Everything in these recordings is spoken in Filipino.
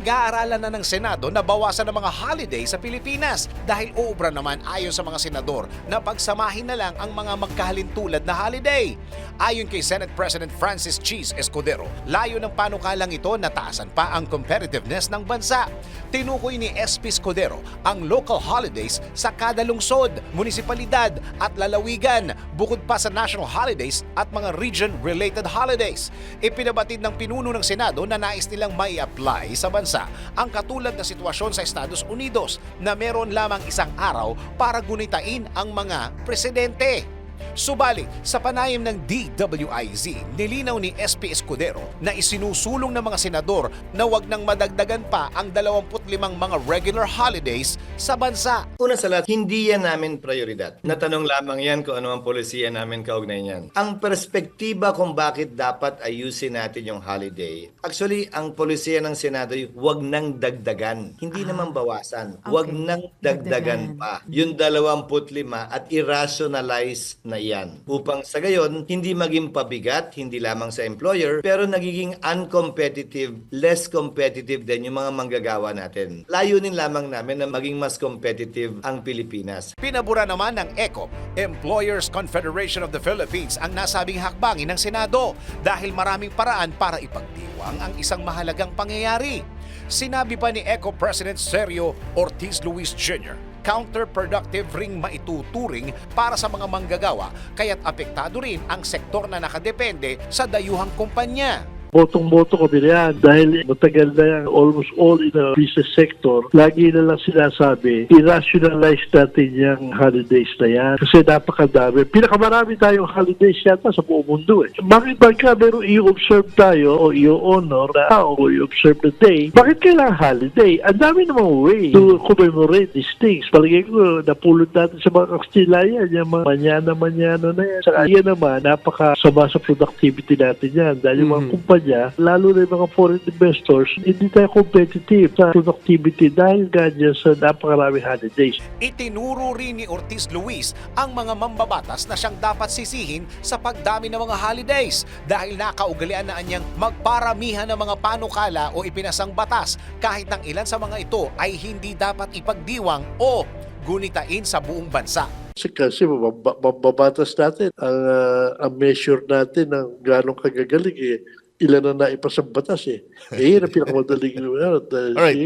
Pinag-aaralan na ng Senado na bawasan ng mga holiday sa Pilipinas dahil uubra naman ayon sa mga senador na pagsamahin na lang ang mga magkahalintulad na holiday. Ayon kay Senate President Francis Cheese Escudero, layo ng panukalang ito na taasan pa ang competitiveness ng bansa. Tinukoy ni SP Escudero ang local holidays sa kada lungsod, munisipalidad at lalawigan bukod pa sa national holidays at mga region-related holidays. Ipinabatid ng pinuno ng Senado na nais nilang mai apply sa bansa ang katulad na sitwasyon sa Estados Unidos na meron lamang isang araw para gunitain ang mga presidente. Subalit, sa panayam ng DWIZ, nilinaw ni SP Escudero na isinusulong ng mga senador na wag nang madagdagan pa ang 25 mga regular holidays sa bansa. Una sa lahat, hindi yan namin prioridad. Natanong lamang yan kung ano ang polisiya namin kaugnay niyan. Ang perspektiba kung bakit dapat ayusin natin yung holiday, actually, ang polisiya ng Senado, yung huwag nang dagdagan. Hindi naman bawasan. Okay. nang dagdagan Dagdagan. pa. Yung 25 at irrationalize na yan. Upang sa gayon, hindi maging pabigat, hindi lamang sa employer, pero nagiging uncompetitive, less competitive din yung mga manggagawa natin. Layunin lamang namin na maging mas competitive ang Pilipinas. Pinabura naman ng ECOP, Employers Confederation of the Philippines, ang nasabing hakbangin ng Senado dahil maraming paraan para ipagdiwang ang isang mahalagang pangyayari. Sinabi pa ni ECOP President Sergio Ortiz Luis Jr., counterproductive ring maituturing para sa mga manggagawa kaya't apektado rin ang sektor na nakadepende sa dayuhang kumpanya. Botong-boto kami yan dahil matagal na yan, almost all in the business sector. Lagi na lang sinasabi, i-rationalize natin yung holidays na yan kasi napakadami. Pinakamarami tayong holidays yata sa buong mundo eh. Bakit pagka meron i-observe tayo o i-honor na tao o i-observe na day, bakit kailangan holiday? Ang dami namang way to commemorate these things. Palagay ko, napulot natin sa mga Kastilayan, yung mga manyana-manyana na yan. Saka yan naman, napaka-sama sa productivity natin yan. Dahil yung mga kumpanya, lalo na yung mga foreign investors, hindi tayo competitive sa productivity dahil ganyan sa napakaraming holidays. Itinuro rin ni Ortiz Luis ang mga mambabatas na siyang dapat sisihin sa pagdami ng mga holidays dahil nakaugalian na niyang magparamihan ng mga panukala o ipinasang batas kahit ng ilan sa mga ito ay hindi dapat ipagdiwang o gunitain sa buong bansa. Kasi, kasi mababa- mababatas natin ang, ah, ang measure natin ng gano'ng kagagaling eh. Ilan na naipasang batas eh. Eh, yun ang pinakamadaling ano, dahil Alright.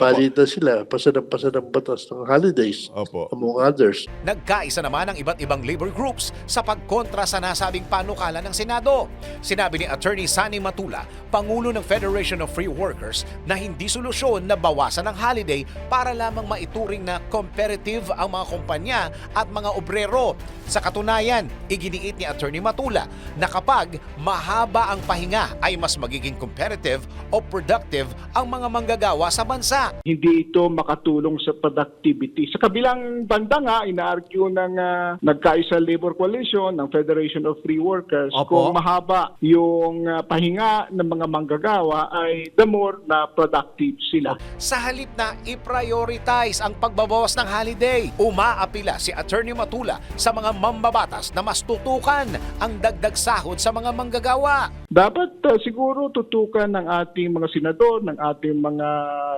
Yun, Palitan sila, pasa ng pasa ng batas ng holidays, Opo. among others. Nagkaisa naman ang iba't ibang labor groups sa pagkontra sa nasabing panukala ng Senado. Sinabi ni Attorney Sani Matula, Pangulo ng Federation of Free Workers, na hindi solusyon na bawasan ang holiday para lamang maituring na competitive ang mga kumpanya at mga obrero. Sa katunayan, iginiit ni Attorney Matula na kapag mahaba ang pahinga ay mas magiging competitive o productive ang mga manggagawa sa bansa. Hindi ito makatulong sa productivity. Sa kabilang banda nga, ina-argue ng ah, nagkaisa labor coalition ng Federation of Free Workers Opo. kung mahaba yung ah, pahinga ng mga manggagawa ay the more na productive sila. Sa halip na i-prioritize ang pagbabawas ng holiday, umaapila si Attorney Matula sa mga mambabatas na mas tutukan ang dagdag sahod sa mga manggagawa. Dapat ah, siguro tutukan ng ating mga senador, ng ating mga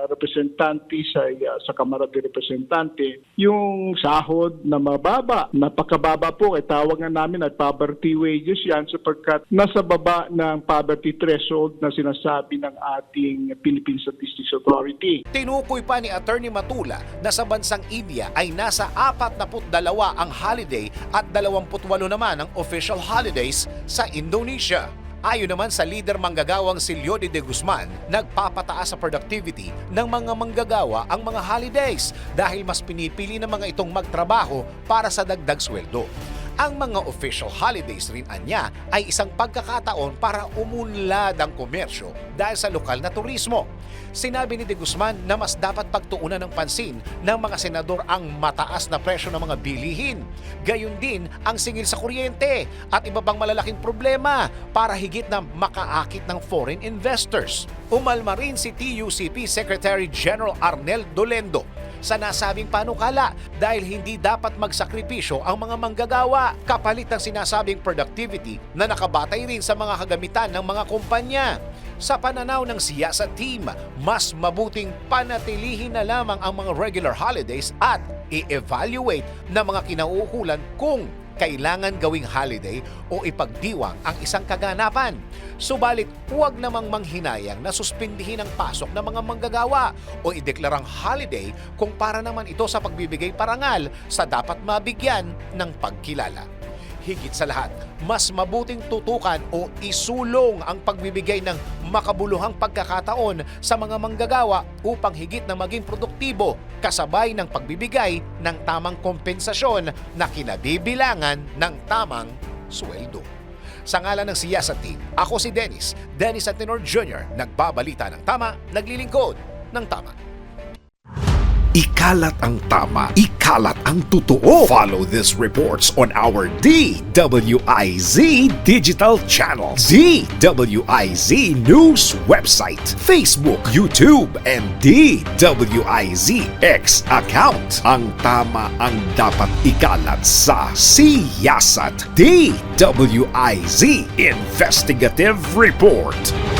representante sa, ah, sa Kamara de Representante yung sahod na mababa. Napakababa po, ay tawag nga namin at poverty wages yan sapagkat nasa baba ng poverty threshold na sinasabi ng ating Philippine Statistics Authority. Tinukoy pa ni Attorney Matula na sa bansang India ay nasa 42 ang holiday at 28 naman ang official holidays sa Indonesia. Ayon naman sa leader manggagawang si Leody de Guzman, nagpapataas sa productivity ng mga manggagawa ang mga holidays dahil mas pinipili ng mga itong magtrabaho para sa dagdag sweldo. Ang mga official holidays rin anya ay isang pagkakataon para umunlad ang komersyo dahil sa lokal na turismo. Sinabi ni De Guzman na mas dapat pagtuunan ng pansin ng mga senador ang mataas na presyo ng mga bilihin. Gayon din ang singil sa kuryente at iba pang malalaking problema para higit na makaakit ng foreign investors. Umalma rin si TUCP Secretary General Arnel Dolendo sa nasabing panukala dahil hindi dapat magsakripisyo ang mga manggagawa kapalit ng sinasabing productivity na nakabatay rin sa mga kagamitan ng mga kumpanya. Sa pananaw ng siyasa team, mas mabuting panatilihin na lamang ang mga regular holidays at i-evaluate na mga kinauukulan kung kailangan gawing holiday o ipagdiwang ang isang kaganapan. Subalit huwag namang manghinayang na suspindihin ang pasok ng mga manggagawa o ideklarang holiday kung para naman ito sa pagbibigay parangal sa dapat mabigyan ng pagkilala. Higit sa lahat, mas mabuting tutukan o isulong ang pagbibigay ng makabuluhang pagkakataon sa mga manggagawa upang higit na maging produktibo kasabay ng pagbibigay ng tamang kompensasyon na kinabibilangan ng tamang sweldo. Sa ngalan ng Siyasa Team, ako si Dennis, Dennis Antenor Jr., nagbabalita ng tama, naglilingkod ng tama. Ikalat ang tama, ikalat ang totoo. Follow these reports on our DWIZ digital channels, DWIZ News website, Facebook, YouTube, and DWIZ X account. Ang tama ang dapat ikalat sa Siyasat DWIZ Investigative Report.